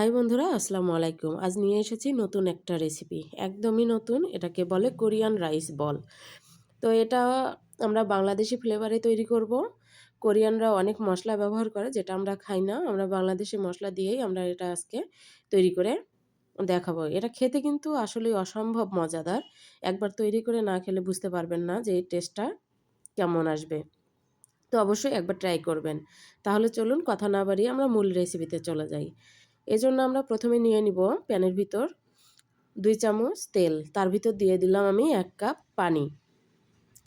High বন্ধুরা, আসসালামু আলাইকুম। আজ নিয়ে এসেছি নতুন একটা রেসিপি একদমই নতুন, এটাকে বলে কোরিয়ান রাইস বল। তো এটা আমরা বাংলাদেশি ফ্লেভারে তৈরি করব। কোরিয়ানরা অনেক মশলা ব্যবহার করে, যেটা আমরা খাই না। আমরা বাংলাদেশি মশলা দিয়েই আমরা এটা আজকে তৈরি করে দেখাবো। এটা খেতে কিন্তু আসলেই অসম্ভব মজাদার। একবার তৈরি করে না খেলে বুঝতে পারবেন না যে এই টেস্টটা কেমন আসবে। তো অবশ্যই একবার ট্রাই করবেন। তাহলে চলুন, কথা না বাড়িয়ে আমরা মূল রেসিপিতে চলে যাই। এজন্য আমরা প্রথমে নিয়ে নিব প্যানের ভিতর দুই চামচ তেল। তার ভিতর দিয়ে দিলাম আমি এক কাপ পানি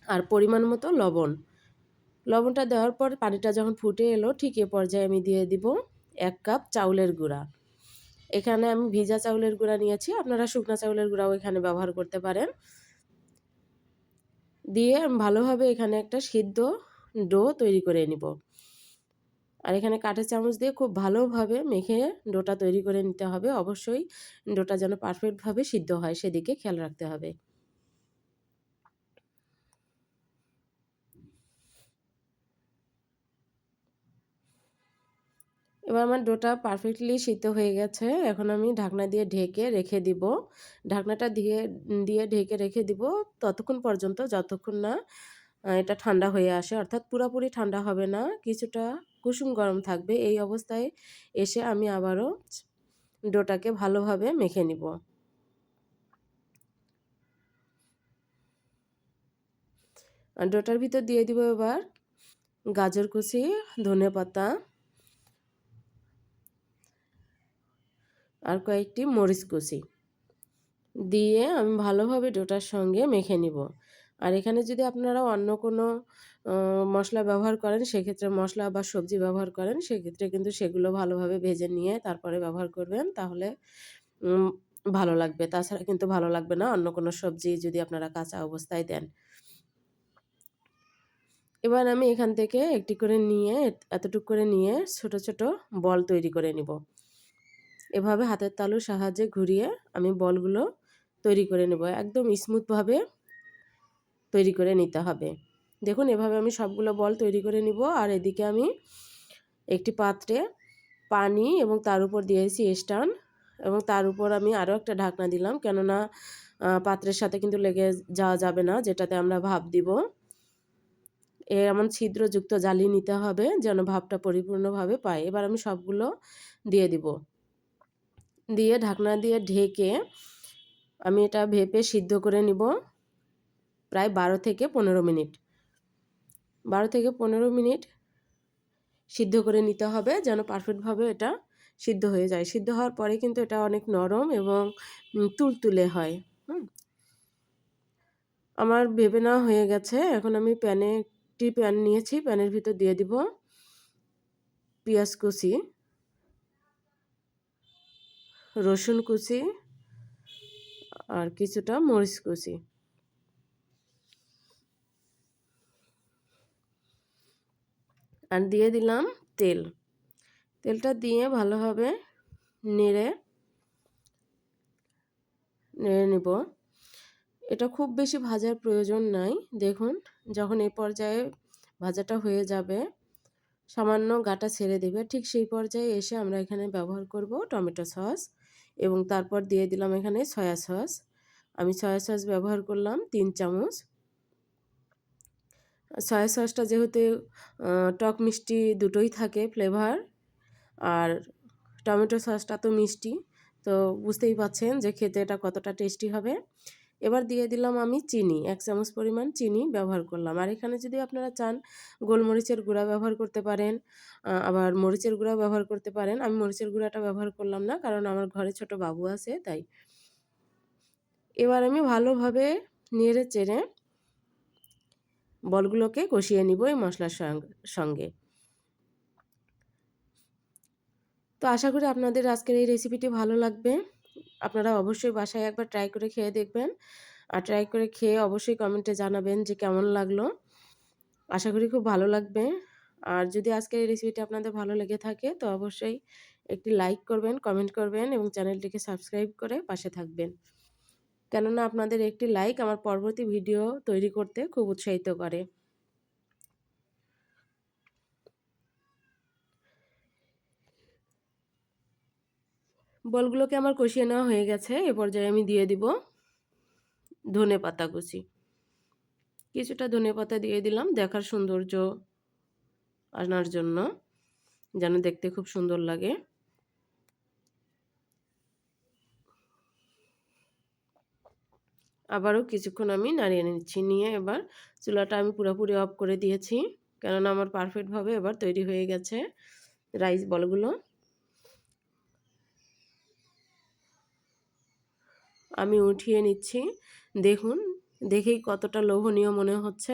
আর পরিমাণ মতো লবণ। লবণটা দেওয়ার পর পানিটা যখন ফুটে এলো, ঠিক এ পর্যায়ে আমি দিয়ে দিব এক কাপ চাউলের গুঁড়া। এখানে আমি ভিজা চাউলের গুঁড়া নিয়েছি। আপনারা শুকনা চাউলের গুঁড়াও এখানে ব্যবহার করতে পারেন। দিয়ে ভালোভাবে এখানে একটা সিদ্ধ ডো তৈরি করে নিব। আর এখানে কাঠের চামচ দিয়ে খুব ভালোভাবে মেখে ডোটা তৈরি করে নিতে হবে। অবশ্যই ডোটা যেন পারফেক্টভাবে সিদ্ধ হয় সেদিকে খেয়াল রাখতে হবে। এবার আমার ডোটা পারফেক্টলি সিদ্ধ হয়ে গেছে। এখন আমি ঢাকনা দিয়ে ঢেকে রেখে দিব। ঢাকনাটা দিয়ে দিয়ে ঢেকে রেখে দিব ততক্ষণ পর্যন্ত, যতক্ষণ না এটা ঠান্ডা হয়ে আসে। অর্থাৎ পুরোপুরি ঠান্ডা হবে না, কিছুটা কুসুম গরম থাকবে, এই অবস্থায় এসে আমি আবারও ডোটাকে ভালোভাবে মেখে নিব। ডোটার ভিতর দিয়ে দিব এবার গাজর কুচি, ধনে পাতা আর কয়েকটি মরিচ কুচি। দিয়ে আমি ভালোভাবে ডোটার সঙ্গে মেখে নিব। আর এখানে যদি আপনারা অন্য কোনো মশলা ব্যবহার করেন, সেক্ষেত্রে মশলা বা সবজি ব্যবহার করেন, সেক্ষেত্রে কিন্তু সেগুলো ভালোভাবে ভেজে নিয়ে তারপরে ব্যবহার করবেন, তাহলে ভালো লাগবে। তাছাড়া কিন্তু ভালো লাগবে না অন্য কোনো সবজি যদি আপনারা কাঁচা অবস্থায় দেন। এবার আমি এখান থেকে একটি করে নিয়ে, এতটুক করে নিয়ে ছোট ছোট বল তৈরি করে নিব। এভাবে হাতের তালুর সাহায্যে ঘুরিয়ে আমি বলগুলো তৈরি করে নেব। একদম স্মুথভাবে তৈরি করে নিতে হবে। দেখুন, এভাবে আমি সবগুলো বল তৈরি করে নিব আর এদিকে আমি একটি পাত্রে পানি এবং তার উপর দিয়েছি স্টান এবং তার উপর আমি আরও একটা ঢাকনা দিলাম। কেননা পাত্রের সাথে কিন্তু লেগে যাওয়া যাবে না, যেটাতে আমরা ভাব দিব। এ এমন ছিদ্রযুক্ত জালি নিতে হবে যেন ভাবটা পরিপূর্ণভাবে পায়। এবার আমি সবগুলো দিয়ে দিব। দিয়ে ঢাকনা দিয়ে ঢেকে আমি এটা ভেপে সিদ্ধ করে নিব। প্রায় বারো থেকে পনেরো মিনিট। বারো থেকে পনেরো মিনিট সিদ্ধ করে নিতে হবে যেন পারফেক্টভাবে এটা সিদ্ধ হয়ে যায়। সিদ্ধ হওয়ার পরে কিন্তু এটা অনেক নরম এবং তুলতুলে হয়। আমার ভেবে নেওয়া হয়ে গেছে। এখন আমি প্যানে একটি প্যান নিয়েছি। প্যানের ভিতর দিয়ে দিব পেঁয়াজ কুচি, রসুন কুচি আর কিছুটা মরিচ কুচি। আর দিয়ে দিলাম তেল। তেলটা দিয়ে ভালোভাবে নেড়ে নেড়ে নেব। এটা খুব বেশি ভাজার প্রয়োজন নাই। দেখুন, যখন এই পর্যায়ে ভাজাটা হয়ে যাবে, সামান্য গাটা ছেড়ে দেবে, ঠিক সেই পর্যায়ে এসে আমরা এখানে ব্যবহার করব টমেটো সস এবং তারপর দিয়ে দিলাম এখানে সয়া সস। আমি সয়া সস ব্যবহার করলাম তিন চামচ। সয়া সসটা যেহেতু টক মিষ্টি দুটোই থাকে ফ্লেভার আর টমেটো সসটা তো মিষ্টি, তো বুঝতেই পাচ্ছেন যে খেতে এটা কতটা টেস্টি হবে। এবার দিয়ে দিলাম আমি চিনি, এক চামচ পরিমাণ চিনি ব্যবহার করলাম। আর এখানে যদি আপনারা চান গোলমরিচের গুঁড়া ব্যবহার করতে পারেন আবার মরিচের গুঁড়া ব্যবহার করতে পারেন। আমি মরিচের গুঁড়াটা ব্যবহার করলাম না, কারণ আমার ঘরে ছোট বাবু আছে, তাই। এবার আমি ভালোভাবে নেড়ে চেড়ে বলগুলোকে কষিয়ে নিব এই মশলার সঙ্গে। তো আশা করি আপনাদের আজকের এই রেসিপিটি ভালো লাগবে। আপনারা অবশ্যই বাসায় একবার ট্রাই করে খেয়ে দেখবেন। আর ট্রাই করে খেয়ে অবশ্যই কমেন্টে জানাবেন যে কেমন লাগল। আশা করি খুব ভালো লাগবে। আর যদি আজকের এই রেসিপিটি আপনাদের ভালো লেগে থাকে, তো অবশ্যই একটি লাইক করবেন কমেন্ট করবেন এবং চ্যানেলটিকে সাবস্ক্রাইব করে পাশে থাকবেন। কেননা আপনাদের একটি লাইক আমার পরবর্তী ভিডিও তৈরি করতে খুব উৎসাহিত করে। বলগুলোকে আমার কষিয়ে নেওয়া হয়ে গেছে, এ পর্যায়ে আমি দিয়ে দিব ধনে পাতা কুচি। কিছুটা ধনে পাতা দিয়ে দিলাম দেখার সৌন্দর্য আনার জন্য, যেন দেখতে খুব সুন্দর লাগে। আবারও কিছুক্ষণ আমি নাড়িয়ে নিচ্ছি। নিয়ে এবার চুলাটা আমি পুরোপুরি অফ করে দিয়েছি। কেননা আমার পারফেক্টভাবে এবার তৈরি হয়ে গেছে রাইস বলগুলো। আমি উঠিয়ে নিচ্ছি। দেখুন, দেখেই কতটা লোভনীয় মনে হচ্ছে।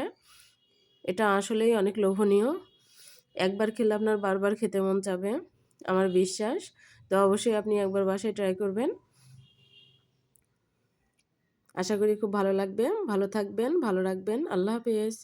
এটা আসলেই অনেক লোভনীয়। একবার খেলে আপনার বারবার খেতে মন চাবে, আমার বিশ্বাস। তো অবশ্যই আপনি একবার বাসায় ট্রাই করবেন। আশা করি খুব ভালো লাগবে। ভালো থাকবেন ভালো রাখবেন। আল্লাহ হাফেজ।